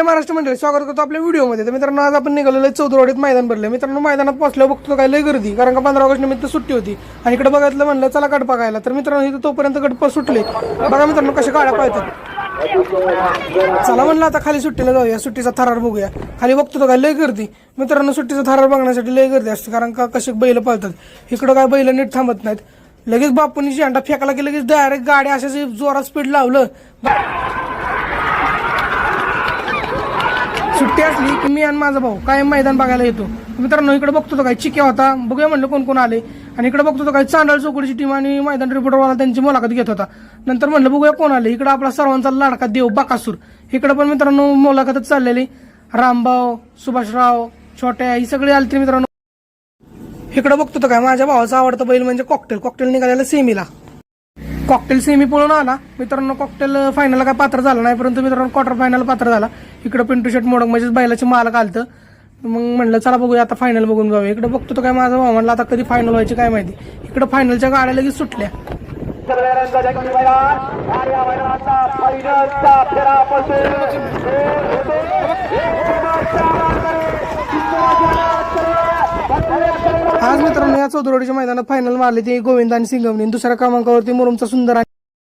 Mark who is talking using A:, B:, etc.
A: जय महाराष्ट्र मंडळी स्वागत करतो आपल्या व्हिडिओमध्ये. तर मित्रांनो आज आपण निघालेलो आहे चौदरवाडीत मैदान भरले. मित्रांनो मैदानात पोहोचल्यावर बघतो काय लय गर्दी कारण का पंधरा ऑगस्ट निमित्त सुट्टी होती. आणि इकडे बघितलं म्हणलं चला गट बघायला. तर मित्रांनो इथं तोपर्यंत गट सुटले. बघा मित्रांनो कशा गाड्या पाहतात चला म्हणलं आता खाली सुट्टीला जाऊया. सुट्टीचा थरार बघूया. खाली बघतो काय लय गर्दी मित्रांनो सुट्टीचा थरार बघण्यासाठी लय गर्दी असते. कारण का कसे बैल पळतात. इकडं काय बैल नीट थांबत नाहीत. लगेच बापूंनी झेंडा फेकला की लगेच डायरेक्ट गाड्या अशा जोरात स्पीड लावलं. सुट्टी असली की मी आणि माझा भाऊ काय मैदान बघायला येतो. मित्रांनो इकडे बघतो तो काय चिक्या होता. बघूया म्हणलं कोण कोण आले. आणि इकडे बघतो तो काय चांडळ चौकडीची टीम आणि मैदान रिपोर्टरवाला त्यांची मुलाखत घेत होता. नंतर म्हणलं बघूया कोण आले. इकडे आपला सर्वांचा लाडका देव बाकासूर. इकडे पण मित्रांनो मुलाखतच चाललेली. रामभाऊ सुभाषराव छोट्या ही सगळी आली मित्रांनो. इकडे बघतो तो काय. माझ्या भावाचा आवडता बैल म्हणजे कॉकटेल कॉकटेल निघालेला सेमीला कॉकटेल सेमी पळून आला. मित्रांनो कॉकटेल फायनल काय पात्र झाला नाही परंतु मित्रांनो क्वार्टर फायनल पात्र झाला. इकडं पिंटू शर्ट मोडक म्हणजेच बैलाचे मालक आलतं. मग म्हणलं चला बघूया आता फायनल बघून जाऊया. इकडे बघतो तो काय माझा भाऊ म्हणला आता कधी फायनल व्हायची काय माहिती. इकडे फायनलच्या गाड्या लगेच सुटल्या.
B: फायनलचा फेरा
A: आज मित्रांनो या चौधरीच्या मैदानात फायनल मारले ते गोविंद आणि सिंगमने दुसऱ्या क्रमांकावरती मुरुमचा सुंदर